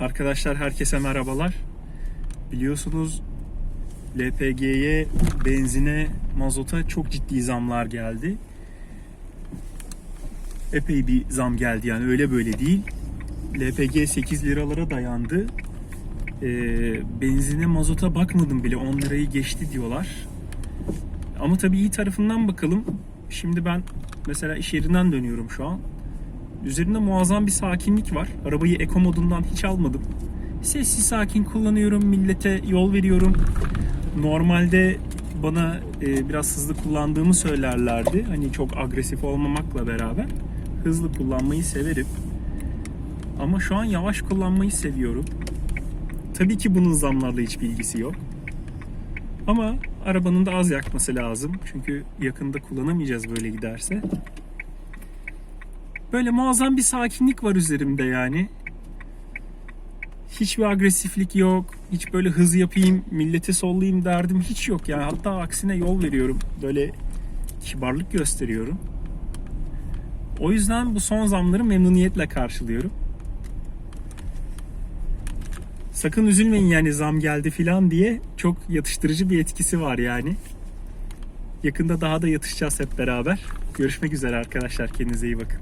Arkadaşlar herkese merhabalar. Biliyorsunuz LPG'ye, benzine, mazota çok ciddi zamlar geldi. Epey bir zam geldi yani öyle böyle değil. LPG 8 liralara dayandı. Ee, benzine, mazota bakmadım bile 10 lirayı geçti diyorlar. Ama tabii iyi tarafından bakalım. Şimdi ben mesela iş yerinden dönüyorum şu an. Üzerinde muazzam bir sakinlik var. Arabayı eko modundan hiç almadım. Sessiz sakin kullanıyorum. Millete yol veriyorum. Normalde bana e, biraz hızlı kullandığımı söylerlerdi. Hani çok agresif olmamakla beraber hızlı kullanmayı severim. Ama şu an yavaş kullanmayı seviyorum. Tabii ki bunun zamlarla hiç bilgisi yok. Ama arabanın da az yakması lazım. Çünkü yakında kullanamayacağız böyle giderse. Böyle muazzam bir sakinlik var üzerimde yani. Hiçbir agresiflik yok. Hiç böyle hız yapayım, milleti sollayayım derdim hiç yok yani. Hatta aksine yol veriyorum. Böyle kibarlık gösteriyorum. O yüzden bu son zamları memnuniyetle karşılıyorum. Sakın üzülmeyin yani zam geldi filan diye çok yatıştırıcı bir etkisi var yani. Yakında daha da yatışacağız hep beraber. Görüşmek üzere arkadaşlar. Kendinize iyi bakın.